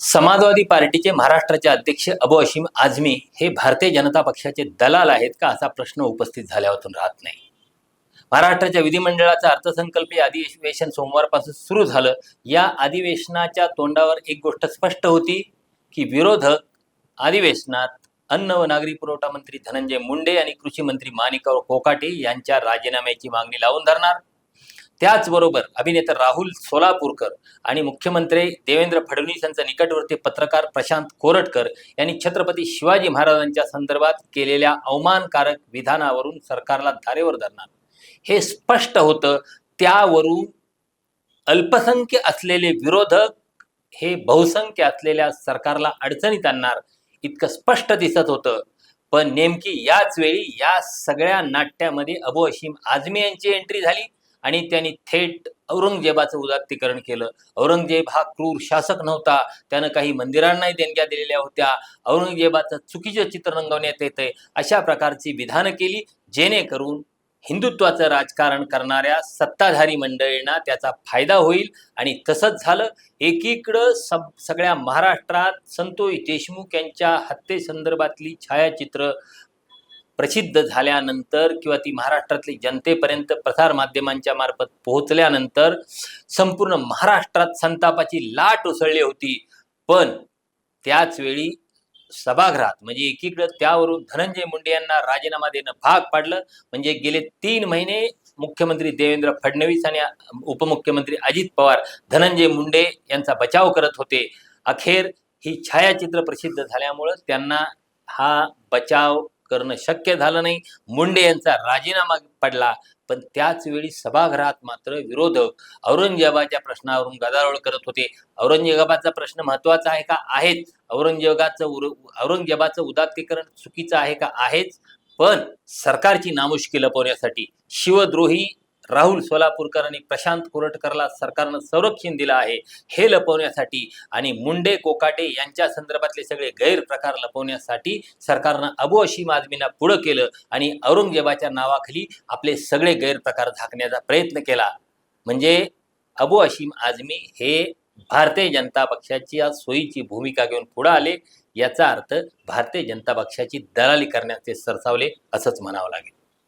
समाजवादी पार्टीचे महाराष्ट्राचे अध्यक्ष अबू अशीम आझमी हे भारतीय जनता पक्षाचे दलाल आहेत का असा प्रश्न उपस्थित झाल्यावरून राहत नाही. महाराष्ट्राच्या विधिमंडळाचं अर्थसंकल्पीय अधिवेशन सोमवारपासून सुरू झालं. या अधिवेशनाच्या तोंडावर एक गोष्ट स्पष्ट होती की विरोधक अधिवेशनात अन्न व नागरी पुरवठा मंत्री धनंजय मुंडे आणि कृषी मंत्री माणिकराव कोकाटे यांच्या राजीनाम्याची मागणी लावून धरणार. त्याचबरोबर अभिनेता राहुल सोलापूरकर आणि मुख्यमंत्री देवेंद्र फडणवीस यांचा निकटवर्ती पत्रकार प्रशांत कोरटकर यांनी छत्रपती शिवाजी महाराजांच्या संदर्भात केलेल्या अवमानकारक विधानावरून सरकारला धारेवर धरणार. हे स्पष्ट होतं. त्यावरून अल्पसंख्य असलेले विरोधक हे बहुसंख्य असलेल्या सरकारला अडचणीत आणणार इतकं स्पष्ट दिसत होतं. पण नेमकी याच वेळी या सगळ्या नाट्यामध्ये अबू अशीम आझमी यांची एंट्री झाली. आणि त्यांनी थेट औरंगजेबाचं उदात्तीकरण केलं. औरंगजेब हा क्रूर शासक नव्हता. त्यानं काही मंदिरांनाही देणग्या दिलेल्या होत्या. औरंगजेबाचं चुकीचं चित्र रंगवण्यात येतंय. अशा प्रकारची विधानं केली जेणेकरून हिंदुत्वाचं राजकारण करणाऱ्या सत्ताधारी मंडळींना त्याचा फायदा होईल. आणि तसंच झालं. एकीकडं सब सगळ्या महाराष्ट्रात संतोष देशमुख यांच्या हत्येसंदर्भातली छायाचित्र प्रसिद्ध झाल्यानंतर किंवा ती महाराष्ट्रातली जनतेपर्यंत प्रसार माध्यमांच्या मार्फत पोहोचल्यानंतर संपूर्ण महाराष्ट्रात संतापाची लाट उसळली होती. पण त्याच वेळी सभागृहात म्हणजे एकीकडं त्यावरून धनंजय मुंडे यांना राजीनामा देणं भाग पाडलं. म्हणजे गेले तीन महिने मुख्यमंत्री देवेंद्र फडणवीस आणि उपमुख्यमंत्री अजित पवार धनंजय मुंडे यांचा बचाव करत होते. अखेर ही छायाचित्र प्रसिद्ध झाल्यामुळं त्यांना हा बचाव करणं शक्य झालं नाही. मुंडे यांचा राजीनामा पडला. पण त्याच वेळी सभागृहात मात्र विरोधक औरंगजेबाच्या प्रश्नावरून गदारोळ करत होते. औरंगजेबाचा प्रश्न महत्त्वाचा आहे का? आहेच. औरंगजेबाचं उर औरंगजेबाचं उदात्तीकरण चुकीचं आहे का? आहेच. पण सरकारची नामुष्की लपवण्यासाठी शिवद्रोही राहुल सोलापूरकर आणि प्रशांत कोरटकरला सरकारनं संरक्षण दिलं आहे हे लपवण्यासाठी आणि मुंडे कोकाटे यांच्या संदर्भातले सगळे गैरप्रकार लपवण्यासाठी सरकारनं अबू अशीम आजमींना पुढं केलं आणि औरंगजेबाच्या नावाखाली आपले सगळे गैरप्रकार झाकण्याचा प्रयत्न केला. म्हणजे अबू अशीम आझमी हे भारतीय जनता पक्षाची आज सोयीची भूमिका घेऊन पुढे आले याचा अर्थ भारतीय जनता पक्षाची दलाली करण्याचे सरसावले असंच म्हणावं लागेल.